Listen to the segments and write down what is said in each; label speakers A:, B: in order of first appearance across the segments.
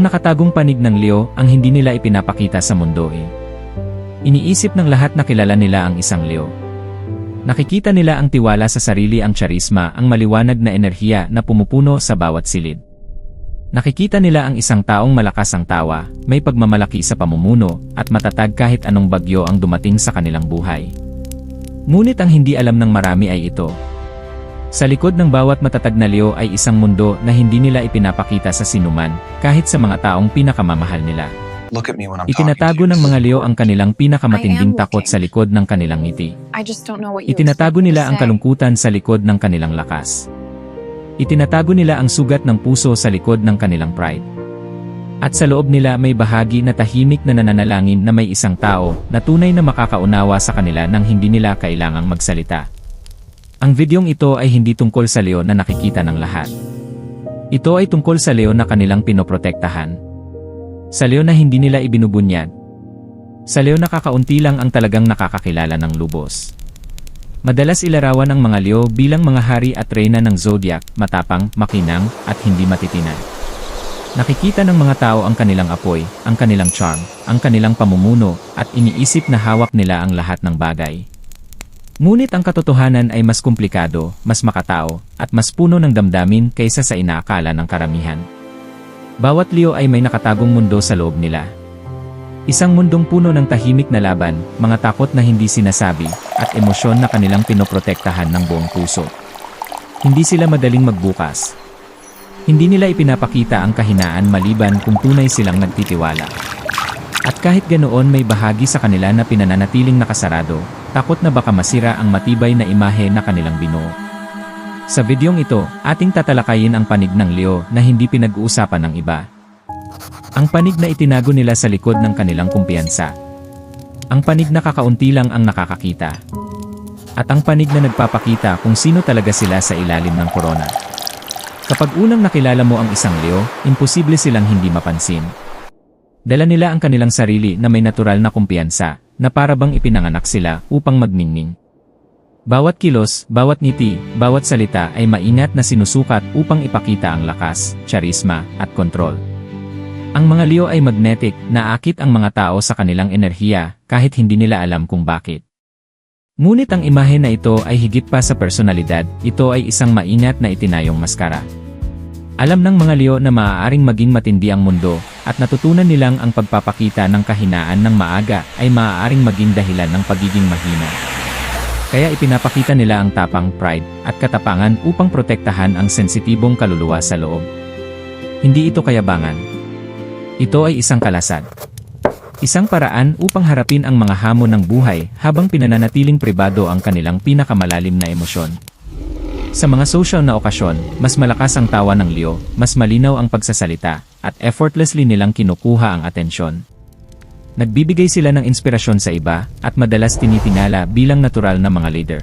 A: Ang nakatagong panig ng Leo ang hindi nila ipinapakita sa mundo eh. Iniisip ng lahat na kilala nila ang isang Leo. Nakikita nila ang tiwala sa sarili ang charisma ang maliwanag na enerhiya na pumupuno sa bawat silid. Nakikita nila ang isang taong malakas ang tawa, may pagmamalaki sa pamumuno, at matatag kahit anong bagyo ang dumating sa kanilang buhay. Ngunit ang hindi alam ng marami ay ito. Sa likod ng bawat matatag na Leo ay isang mundo na hindi nila ipinapakita sa sinuman, kahit sa mga taong pinakamamahal nila. Itinatago ng mga Leo ang kanilang pinakamatinding takot sa likod ng kanilang ngiti. Itinatago nila ang kalungkutan sa likod ng kanilang lakas. Itinatago nila ang sugat ng puso sa likod ng kanilang pride. At sa loob nila may bahagi na tahimik na nananalangin na may isang tao na tunay na makakaunawa sa kanila nang hindi nila kailangang magsalita. Ang videong ito ay hindi tungkol sa Leo na nakikita ng lahat. Ito ay tungkol sa Leo na kanilang pinoprotektahan. Sa Leo na hindi nila ibinubunyag. Sa Leo na kakaunti lang ang talagang nakakakilala ng lubos. Madalas ilarawan ang mga Leo bilang mga hari at reyna ng zodiac, matapang, makinang, at hindi matitinan. Nakikita ng mga tao ang kanilang apoy, ang kanilang charm, ang kanilang pamumuno, at iniisip na hawak nila ang lahat ng bagay. Ngunit ang katotohanan ay mas komplikado, mas makatao, at mas puno ng damdamin kaysa sa inaakala ng karamihan. Bawat Leo ay may nakatagong mundo sa loob nila, Isang mundong puno ng tahimik na laban, mga takot na hindi sinasabi, at emosyon na kanilang pinoprotektahan ng buong puso. Hindi sila madaling magbukas. Hindi nila ipinapakita ang kahinaan maliban kung tunay silang nagtitiwala. At kahit ganoon may bahagi sa kanila na pinananatiling nakasarado, takot na baka masira ang matibay na imahe na kanilang binuo. Sa videong ito, ating tatalakayin ang panig ng Leo na hindi pinag-uusapan ng iba, ang panig na itinago nila sa likod ng kanilang kumpiyansa. Ang panig na kakaunti lang ang nakakakita. At ang panig na nagpapakita kung sino talaga sila sa ilalim ng korona. Kapag unang nakilala mo ang isang Leo, imposible silang hindi mapansin. Dala nila ang kanilang sarili na may natural na kumpiyansa, na para bang ipinanganak sila upang magningning. Bawat kilos, bawat ngiti, bawat salita ay maingat na sinusukat upang ipakita ang lakas, charisma, at kontrol. Ang mga Leo ay magnetic, naakit ang mga tao sa kanilang enerhiya, kahit hindi nila alam kung bakit. Ngunit ang imahe na ito ay higit pa sa personalidad, ito ay isang maingat na itinayong maskara. Alam ng mga Leo na maaaring maging matindi ang mundo, at natutunan nilang ang pagpapakita ng kahinaan ng maaga ay maaaring maging dahilan ng pagiging mahina. Kaya ipinapakita nila ang tapang pride at katapangan upang protektahan ang sensitibong kaluluwa sa loob. Hindi ito kayabangan, ito ay isang kalasad. Isang paraan upang harapin ang mga hamon ng buhay habang pinananatiling pribado ang kanilang pinakamalalim na emosyon. Sa mga social na okasyon, mas malakas ang tawa ng Leo, mas malinaw ang pagsasalita, at effortlessly nilang kinukuha ang atensyon. Nagbibigay sila ng inspirasyon sa iba, at madalas tinitingala bilang natural na mga leader.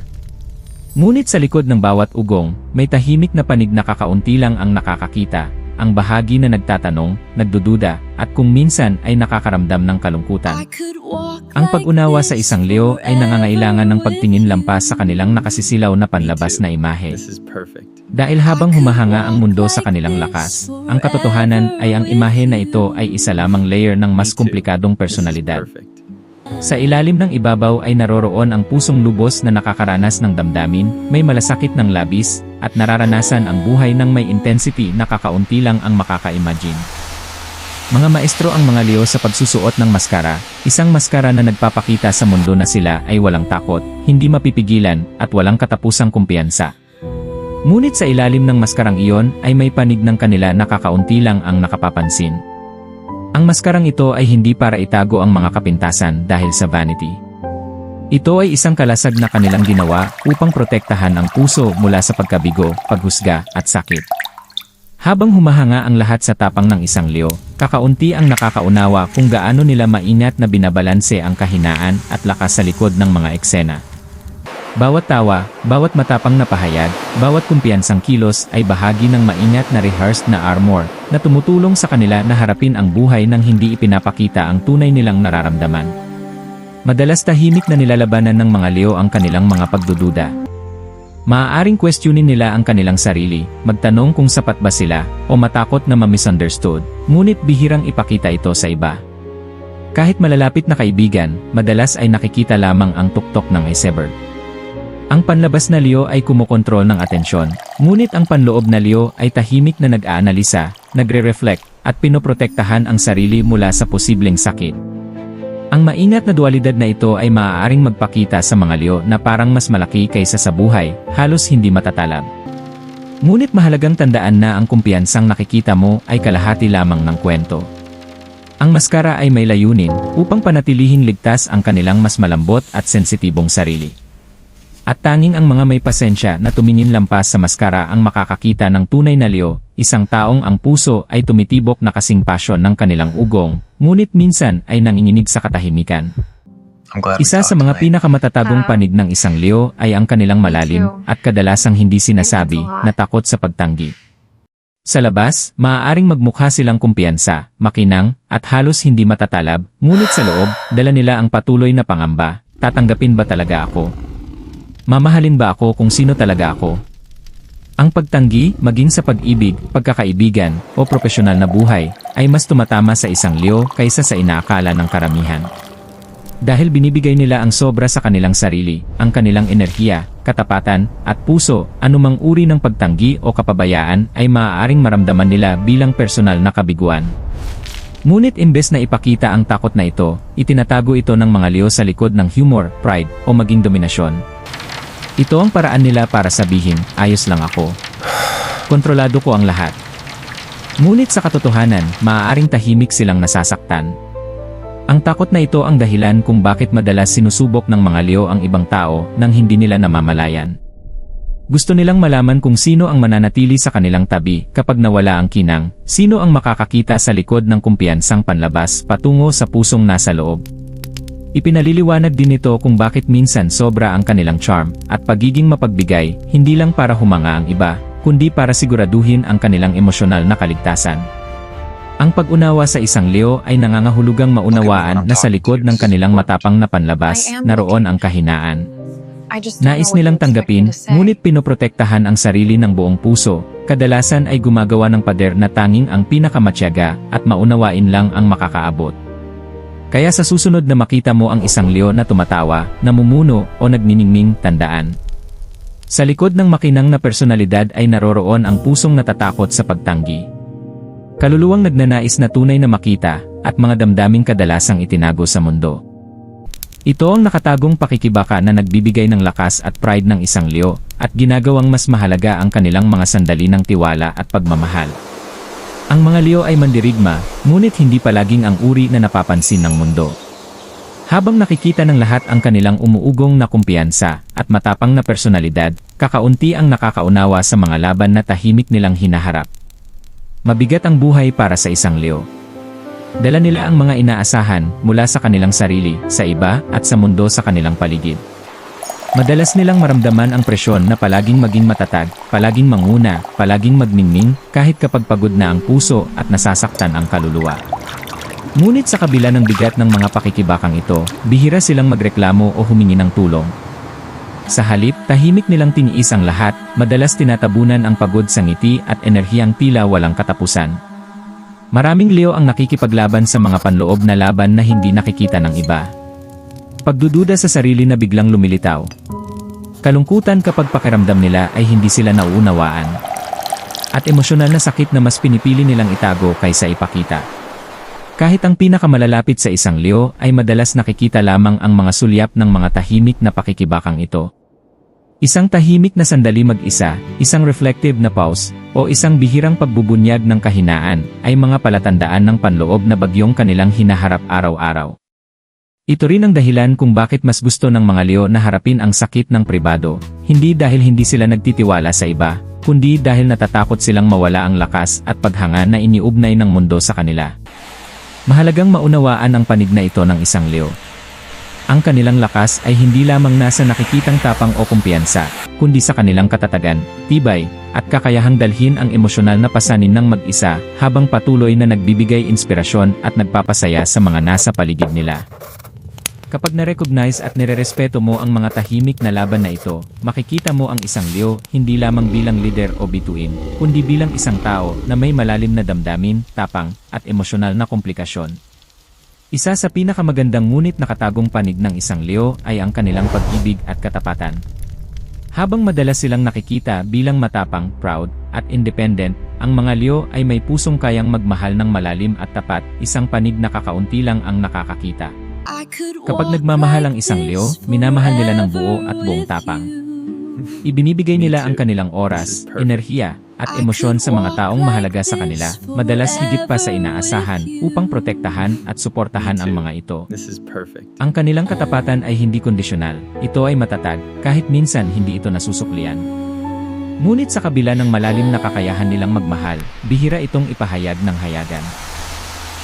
A: Ngunit sa likod ng bawat ugong, may tahimik na panig na kakaunti lang ang nakakakita, ang bahagi na nagtatanong, nagdududa, at kung minsan ay nakakaramdam ng kalungkutan. Ang pag-unawa sa isang Leo ay nangangailangan ng pagtingin lampas sa kanilang nakasisilaw na panlabas na imahe. Dahil habang humahanga ang mundo sa kanilang lakas, ang katotohanan ay ang imahe na ito ay isa lamang layer ng mas komplikadong personalidad. Sa ilalim ng ibabaw ay naroroon ang pusong lubos na nakakaranas ng damdamin, may malasakit ng labis, at nararanasan ang buhay ng may intensity na kakaunti lang ang makaka-imagine. Mga maestro ang mga Leo sa pagsusuot ng maskara, isang maskara na nagpapakita sa mundo na sila ay walang takot, hindi mapipigilan, at walang katapusang kumpiyansa. Ngunit sa ilalim ng maskarang iyon ay may panig ng kanila na kakaunti lang ang nakapapansin. Ang maskarang ito ay hindi para itago ang mga kapintasan dahil sa vanity. Ito ay isang kalasag na kanilang ginawa upang protektahan ang puso mula sa pagkabigo, paghusga, at sakit. Habang humahanga ang lahat sa tapang ng isang Leo, kakaunti ang nakakaunawa kung gaano nila maingat na binabalanse ang kahinaan at lakas sa likod ng mga eksena. Bawat tawa, bawat matapang na pahayag, bawat kumpiyansang kilos ay bahagi ng maingat na rehearsed na armor na tumutulong sa kanila na harapin ang buhay nang hindi ipinapakita ang tunay nilang nararamdaman. Madalas tahimik na nilalabanan ng mga Leo ang kanilang mga pagdududa. Maaaring questionin nila ang kanilang sarili, magtanong kung sapat ba sila, o matakot na ma-misunderstood, ngunit bihirang ipakita ito sa iba. Kahit malalapit na kaibigan, madalas ay nakikita lamang ang tuktok ng iceberg. Ang panlabas na Leo ay kumokontrol ng atensyon, ngunit ang panloob na Leo ay tahimik na nag-aanalisa, nagre-reflect, at pinoprotektahan ang sarili mula sa posibleng sakit. Ang maingat na dualidad na ito ay maaaring magpakita sa mga Leo na parang mas malaki kaysa sa buhay, halos hindi matatalab. Ngunit mahalagang tandaan na ang kumpiyansang nakikita mo ay kalahati lamang ng kwento. Ang maskara ay may layunin upang panatilihing ligtas ang kanilang mas malambot at sensitibong sarili. At tanging ang mga may pasensya na tumingin lampas sa maskara ang makakakita ng tunay na Leo, isang taong ang puso ay tumitibok na kasing pasyon ng kanilang ugong, ngunit minsan ay nanginginig sa katahimikan. Isa sa mga pinakamatatagong
B: Ah.
A: panig ng isang Leo ay ang kanilang malalim at kadalasang hindi sinasabi na takot sa pagtanggi. Sa labas, maaaring magmukha silang kumpiyansa, makinang, at halos hindi matatalab, ngunit sa loob, dala nila ang patuloy na pangamba, tatanggapin ba talaga ako? Mamahalin ba ako kung sino talaga ako? Ang pagtanggi, maging sa pag-ibig, pagkakaibigan, o profesional na buhay, ay mas tumatama sa isang Leo kaysa sa inaakala ng karamihan. Dahil binibigay nila ang sobra sa kanilang sarili, ang kanilang enerhiya, katapatan, at puso, anumang uri ng pagtanggi o kapabayaan ay maaaring maramdaman nila bilang personal na kabiguan. Ngunit imbes na ipakita ang takot na ito, itinatago ito ng mga Leo sa likod ng humor, pride, o maging dominasyon. Ito ang paraan nila para sabihin, ayos lang ako. Kontrolado ko ang lahat. Ngunit sa katotohanan, maaaring tahimik silang nasasaktan. Ang takot na ito ang dahilan kung bakit madalas sinusubok ng mga Leo ang ibang tao nang hindi nila namamalayan. Gusto nilang malaman kung sino ang mananatili sa kanilang tabi kapag nawala ang kinang, sino ang makakakita sa likod ng kumpiyansang panlabas patungo sa pusong nasa loob. Ipinaliliwanag din ito kung bakit minsan sobra ang kanilang charm at pagiging mapagbigay, hindi lang para humanga ang iba, kundi para siguraduhin ang kanilang emosyonal na kaligtasan. Ang pag-unawa sa isang Leo ay nangangahulugang maunawaan na sa likod ng kanilang matapang na panlabas, naroon ang kahinaan. Nais nilang tanggapin, ngunit pinoprotektahan ang sarili ng buong puso, kadalasan ay gumagawa ng pader na tanging ang pinakamatyaga at maunawain lang ang makakaabot. Kaya sa susunod na makita mo ang isang Leo na tumatawa, namumuno o nagniningning, tandaan. Sa likod ng makinang na personalidad ay naroroon ang pusong natatakot sa pagtanggi. Kaluluwang nagnanais na tunay na makita, at mga damdaming kadalasang itinago sa mundo. Ito ang nakatagong pakikibaka na nagbibigay ng lakas at pride ng isang Leo, at ginagawang mas mahalaga ang kanilang mga sandali ng tiwala at pagmamahal. Ang mga Leo ay mandirigma, ngunit hindi palaging ang uri na napapansin ng mundo. Habang nakikita ng lahat ang kanilang umuugong na kumpiyansa at matapang na personalidad, kakaunti ang nakakaunawa sa mga laban na tahimik nilang hinaharap. Mabigat ang buhay para sa isang Leo. Dala nila ang mga inaasahan mula sa kanilang sarili, sa iba, at sa mundo sa kanilang paligid. Madalas nilang maramdaman ang presyon na palaging maging matatag, palaging manguna, palaging magningning, kahit kapag pagod na ang puso at nasasaktan ang kaluluwa. Ngunit sa kabila ng bigat ng mga pakikibakang ito, bihira silang magreklamo o humingi ng tulong. Sa halip, tahimik nilang tiniis ang lahat, madalas tinatabunan ang pagod sa ngiti at enerhiyang tila walang katapusan. Maraming Leo ang nakikipaglaban sa mga panloob na laban na hindi nakikita ng iba. Pagdududa sa sarili na biglang lumilitaw. Kalungkutan kapag pakiramdam nila ay hindi sila nauunawaan. At emosyonal na sakit na mas pinipili nilang itago kaysa ipakita. Kahit ang pinakamalalapit sa isang Leo ay madalas nakikita lamang ang mga sulyap ng mga tahimik na pakikibakang ito. Isang tahimik na sandali mag-isa, isang reflective na pause, o isang bihirang pagbubunyag ng kahinaan ay mga palatandaan ng panloob na bagyong kanilang hinaharap araw-araw. Ito rin ang dahilan kung bakit mas gusto ng mga Leo na harapin ang sakit ng pribado, hindi dahil hindi sila nagtitiwala sa iba, kundi dahil natatakot silang mawala ang lakas at paghanga na iniugnay ng mundo sa kanila. Mahalagang maunawaan ang panig na ito ng isang Leo. Ang kanilang lakas ay hindi lamang nasa nakikitang tapang o kumpiyansa, kundi sa kanilang katatagan, tibay, at kakayahang dalhin ang emosyonal na pasanin ng mag-isa habang patuloy na nagbibigay inspirasyon at nagpapasaya sa mga nasa paligid nila. Kapag na-recognize at nirerespeto mo ang mga tahimik na laban na ito, makikita mo ang isang Leo hindi lamang bilang leader o bituin, kundi bilang isang tao na may malalim na damdamin, tapang, at emosyonal na komplikasyon. Isa sa pinakamagandang ngunit nakatagong panig ng isang Leo ay ang kanilang pag-ibig at katapatan. Habang madalas silang nakikita bilang matapang, proud, at independent, ang mga Leo ay may pusong kayang magmahal ng malalim at tapat, isang panig na kakaunti lang ang nakakakita.
C: Kapag nagmamahal ang isang Leo, minamahal nila ng buo at buong tapang.
A: Ibinibigay nila ang kanilang oras, enerhiya, at emosyon sa mga taong mahalaga sa kanila, madalas higit pa sa inaasahan, upang protektahan at suportahan ang mga ito. Ang kanilang katapatan ay hindi kondisyonal, ito ay matatag, kahit minsan hindi ito nasusuklian. Ngunit sa kabila ng malalim na kakayahan nilang magmahal, bihira itong ipahayag ng hayagan.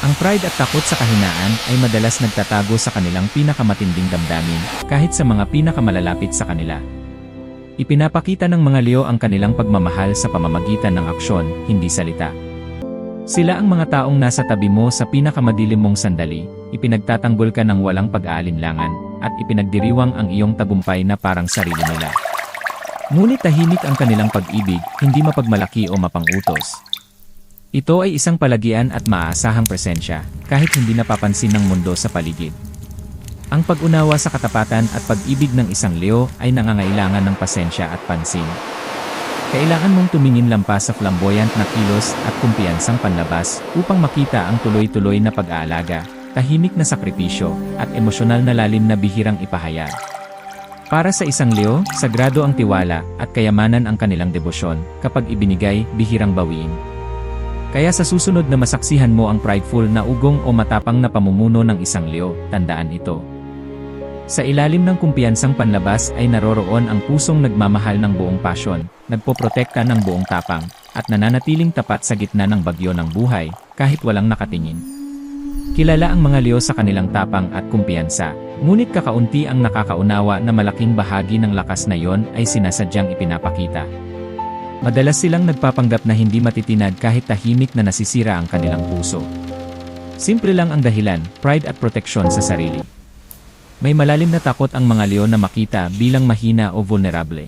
A: Ang pride at takot sa kahinaan ay madalas nagtatago sa kanilang pinakamatinding damdamin, kahit sa mga pinakamalalapit sa kanila. Ipinapakita ng mga Leo ang kanilang pagmamahal sa pamamagitan ng aksyon, hindi salita. Sila ang mga taong nasa tabi mo sa pinakamadilim mong sandali, ipinagtatanggol ka ng walang pag-aalinlangan, at ipinagdiriwang ang iyong tagumpay na parang sarili nila. Ngunit tahimik ang kanilang pag-ibig, hindi mapagmalaki o mapangutos. Ito ay isang palagian at maaasahang presensya, kahit hindi napapansin ng mundo sa paligid. Ang pag-unawa sa katapatan at pag-ibig ng isang Leo ay nangangailangan ng pasensya at pansin. Kailangan mong tumingin lampas sa flamboyant na kilos at kumpiyansang panlabas upang makita ang tuloy-tuloy na pag-aalaga, tahimik na sakripisyo, at emosyonal na lalim na bihirang ipahayag. Para sa isang Leo, sagrado ang tiwala at kayamanan ang kanilang debosyon kapag ibinigay, bihirang bawiin. Kaya sa susunod na masaksihan mo ang prideful na ugong o matapang na pamumuno ng isang Leo, tandaan ito. Sa ilalim ng kumpiyansang panlabas ay naroroon ang pusong nagmamahal ng buong pasyon, nagpoprotekta ng buong tapang, at nananatiling tapat sa gitna ng bagyo ng buhay, kahit walang nakatingin. Kilala ang mga Leo sa kanilang tapang at kumpiyansa, ngunit kakaunti ang nakakaunawa na malaking bahagi ng lakas na yon ay sinasadyang ipinapakita. Madalas silang nagpapanggap na hindi matitinag kahit tahimik na nasisira ang kanilang puso. Simple lang ang dahilan, pride at proteksyon sa sarili. May malalim na takot ang mga Leo na makita bilang mahina o vulnerable.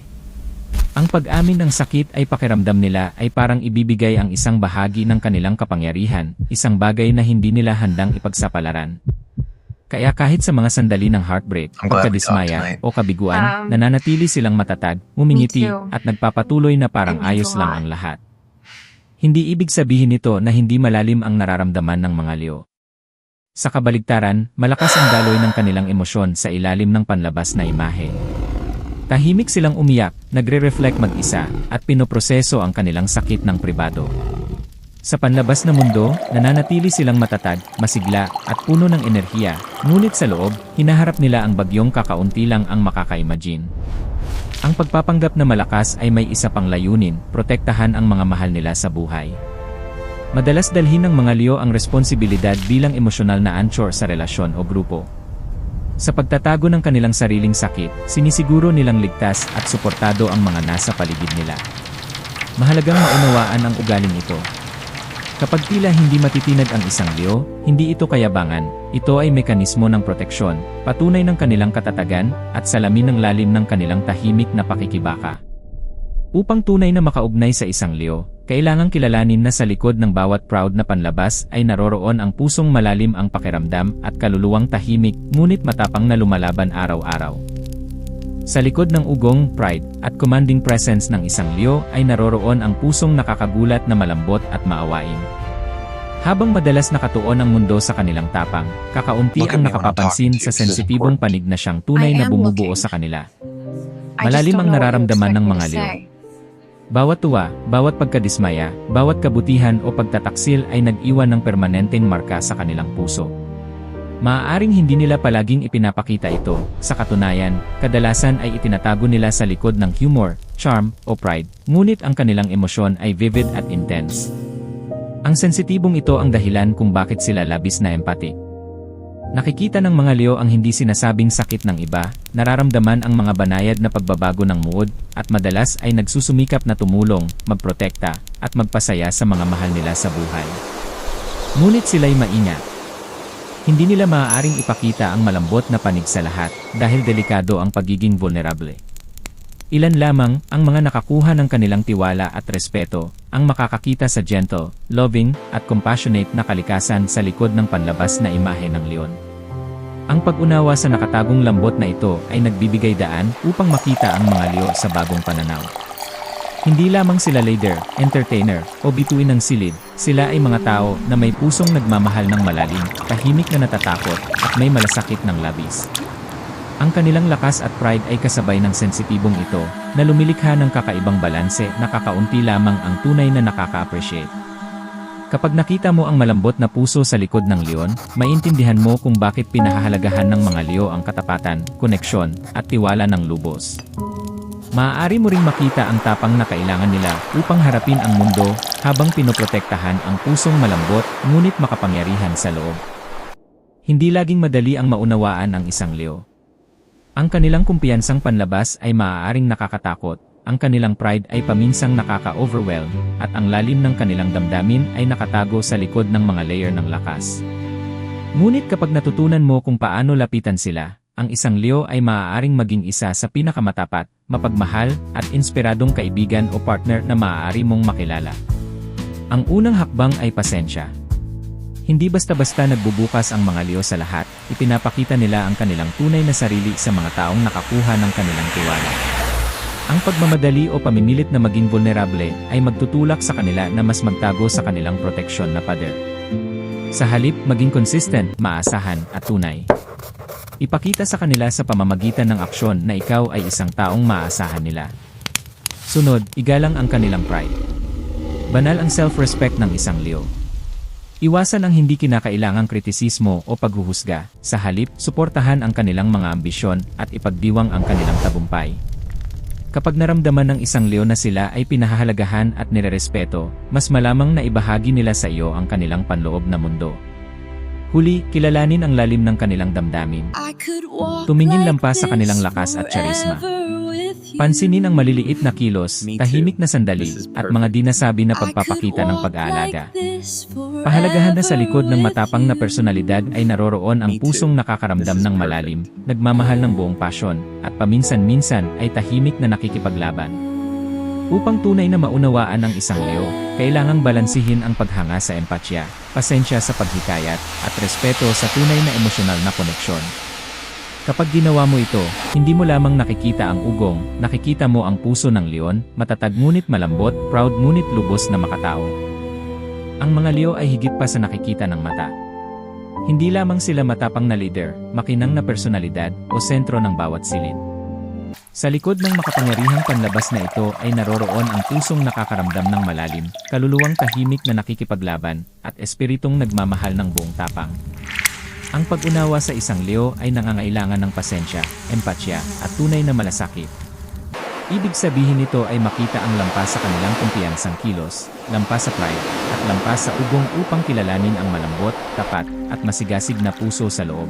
A: Ang pag-amin ng sakit ay pakiramdam nila ay parang ibibigay ang isang bahagi ng kanilang kapangyarihan, isang bagay na hindi nila handang ipagsapalaran. Kaya kahit sa mga sandali ng heartbreak, pagkadismaya, o kabiguan,
C: Um,
A: nananatili silang matatag, ngumingiti, at nagpapatuloy na parang ayos lang ang lahat. Hindi ibig sabihin nito na hindi malalim ang nararamdaman ng mga Leo. Sa kabaligtaran, malakas ang daloy ng kanilang emosyon sa ilalim ng panlabas na imahe. Tahimik silang umiyak, nagre-reflect mag-isa, at pinoproseso ang kanilang sakit ng pribado. Sa panlabas na mundo, nananatili silang matatag, masigla, at puno ng enerhiya, ngunit sa loob, hinaharap nila ang bagyong kakaunti lang ang makaka-imagine. Ang pagpapanggap na malakas ay may isa pang layunin, protektahan ang mga mahal nila sa buhay. Madalas dalhin ng mga Leo ang responsibilidad bilang emosyonal na anchor sa relasyon o grupo. Sa pagtatago ng kanilang sariling sakit, sinisiguro nilang ligtas at suportado ang mga nasa paligid nila. Mahalagang maunawaan ang ugaling ito. Kapag tila hindi matitinag ang isang Leo, hindi ito kayabangan, ito ay mekanismo ng proteksyon, patunay ng kanilang katatagan, at salamin ng lalim ng kanilang tahimik na pakikibaka. Upang tunay na makaugnay sa isang Leo, kailangang kilalanin na sa likod ng bawat proud na panlabas ay naroroon ang pusong malalim ang pakiramdam at kaluluwang tahimik ngunit matapang na lumalaban araw-araw. Sa likod ng ugong, pride, at commanding presence ng isang Leo ay naroroon ang pusong nakakagulat na malambot at maawain. Habang madalas nakatuon ang mundo sa kanilang tapang, kakaunti ang nakapapansin sa sensitibong panig na siyang tunay na bumubuo sa kanila. Malalim ang nararamdaman ng mga Leo. Bawat tuwa, bawat pagkadismaya, bawat kabutihan o pagtataksil ay nag-iwan ng permanenteng marka sa kanilang puso. Maaaring hindi nila palaging ipinapakita ito, sa katunayan, kadalasan ay itinatago nila sa likod ng humor, charm, o pride, ngunit ang kanilang emosyon ay vivid at intense. Ang sensitibong ito ang dahilan kung bakit sila labis na empathic. Nakikita ng mga Leo ang hindi sinasabing sakit ng iba, nararamdaman ang mga banayad na pagbabago ng mood, at madalas ay nagsusumikap na tumulong, magprotekta, at magpasaya sa mga mahal nila sa buhay. Ngunit sila'y maingat. Hindi nila maaaring ipakita ang malambot na panig sa lahat dahil delikado ang pagiging vulnerable. Ilan lamang ang mga nakakuha ng kanilang tiwala at respeto ang makakakita sa gentle, loving, at compassionate na kalikasan sa likod ng panlabas na imahe ng leon. Ang pag-unawa sa nakatagong lambot na ito ay nagbibigay daan upang makita ang mga leo sa bagong pananaw. Hindi lamang sila leader, entertainer, o bituin ng silid, sila ay mga tao na may pusong nagmamahal ng malalim, tahimik na natatakot, at may malasakit ng labis. Ang kanilang lakas at pride ay kasabay ng sensitibong ito, na lumilikha ng kakaibang balanse na kakaunti lamang ang tunay na nakaka-appreciate. Kapag nakita mo ang malambot na puso sa likod ng leon, maintindihan mo kung bakit pinahahalagahan ng mga leo ang katapatan, koneksyon, at tiwala ng lubos. Maaari mo ring makita ang tapang na kailangan nila upang harapin ang mundo habang pinoprotektahan ang pusong malambot ngunit makapangyarihan sa loob. Hindi laging madali ang maunawaan ang isang leo. Ang kanilang kumpiyansang panlabas ay maaaring nakakatakot, ang kanilang pride ay paminsang nakaka-overwhelm, at ang lalim ng kanilang damdamin ay nakatago sa likod ng mga layer ng lakas. Ngunit kapag natutunan mo kung paano lapitan sila, ang isang Leo ay maaaring maging isa sa pinakamatapat, mapagmahal, at inspiradong kaibigan o partner na maaari mong makilala. Ang unang hakbang ay pasensya. Hindi basta-basta nagbubukas ang mga Leo sa lahat, ipinapakita nila ang kanilang tunay na sarili sa mga taong nakakuha ng kanilang tiwala. Ang pagmamadali o pamimilit na maging vulnerable ay magtutulak sa kanila na mas magtago sa kanilang proteksyon na pader. Sa halip, maging consistent, maasahan, at tunay. Ipakita sa kanila sa pamamagitan ng aksyon na ikaw ay isang taong maaasahan nila. Sunod, igalang ang kanilang pride. Banal ang self-respect ng isang Leo. Iwasan ang hindi kinakailangang kritisismo o paghuhusga, sa halip, suportahan ang kanilang mga ambisyon at ipagdiwang ang kanilang tagumpay. Kapag naramdaman ng isang Leo na sila ay pinahahalagahan at nirerespeto, mas malamang na ibahagi nila sa iyo ang kanilang panloob na mundo. Huli, kilalanin ang lalim ng kanilang damdamin.
C: Tumingin lampas sa kanilang lakas at charisma.
A: Pansinin ang maliliit na kilos, tahimik na sandali, at mga di nasabi na pagpapakita ng pag-aalaga. Pahalagahan na sa likod ng matapang na personalidad ay naroroon ang pusong nakakaramdam ng malalim, nagmamahal ng buong pasyon, at paminsan-minsan ay tahimik na nakikipaglaban. Upang tunay na maunawaan ang isang Leo, kailangang balansihin ang paghanga sa empatya, pasensya sa paghikayat, at respeto sa tunay na emosyonal na koneksyon. Kapag ginawa mo ito, hindi mo lamang nakikita ang ugong, nakikita mo ang puso ng leon, matatag ngunit malambot, proud ngunit lubos na makatao. Ang mga Leo ay higit pa sa nakikita ng mata. Hindi lamang sila matapang na leader, makinang na personalidad, o sentro ng bawat silid. Sa likod ng makapangyarihang panlabas na ito ay naroroon ang pusong nakakaramdam ng malalim, kaluluwang tahimik na nakikipaglaban, at espiritong nagmamahal ng buong tapang. Ang pag-unawa sa isang Leo ay nangangailangan ng pasensya, empatya, at tunay na malasakit. Ibig sabihin nito ay makita ang lampas sa kanilang kumpiyansang kilos, lampas sa pride, at lampas sa ugong upang kilalanin ang malambot, tapat, at masigasig na puso sa loob.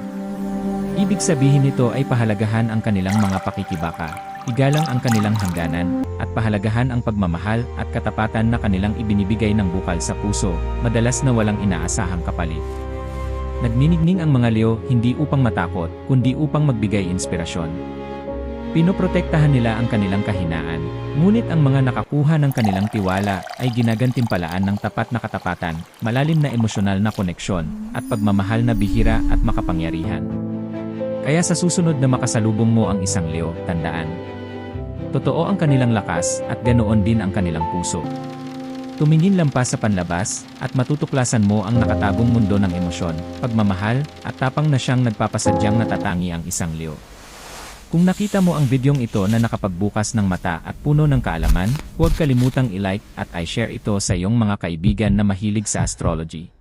A: Ibig sabihin nito ay pahalagahan ang kanilang mga pakikibaka, igalang ang kanilang hangganan, at pahalagahan ang pagmamahal at katapatan na kanilang ibinibigay ng bukal sa puso, madalas na walang inaasahang kapalit. Nagninigning ang mga Leo hindi upang matakot, kundi upang magbigay inspirasyon. Pinoprotektahan nila ang kanilang kahinaan, ngunit ang mga nakakuha ng kanilang tiwala ay ginagantimpalaan ng tapat na katapatan, malalim na emosyonal na koneksyon, at pagmamahal na bihira at makapangyarihan. Kaya sa susunod na makasalubong mo ang isang Leo, tandaan. Totoo ang kanilang lakas at ganoon din ang kanilang puso. Tumingin lampas sa panlabas at matutuklasan mo ang nakatagong mundo ng emosyon, pagmamahal, at tapang na siyang nagpapasadyang natatangi ang isang Leo. Kung nakita mo ang videong ito na nakapagbukas ng mata at puno ng kaalaman, huwag kalimutang i-like at i-share ito sa iyong mga kaibigan na mahilig sa astrology.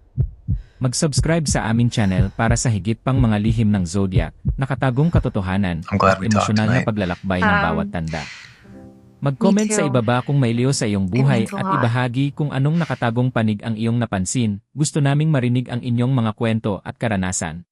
A: Mag-subscribe sa aming channel para sa higit pang mga lihim ng zodiac, nakatagong katotohanan, at emosyonal na paglalakbay ng
D: Um,
A: bawat tanda. Mag-comment
D: me
A: sa ibaba kung may Leo sa iyong buhay at ibahagi kung anong nakatagong panig ang iyong napansin. Gusto naming marinig ang inyong mga kwento at karanasan.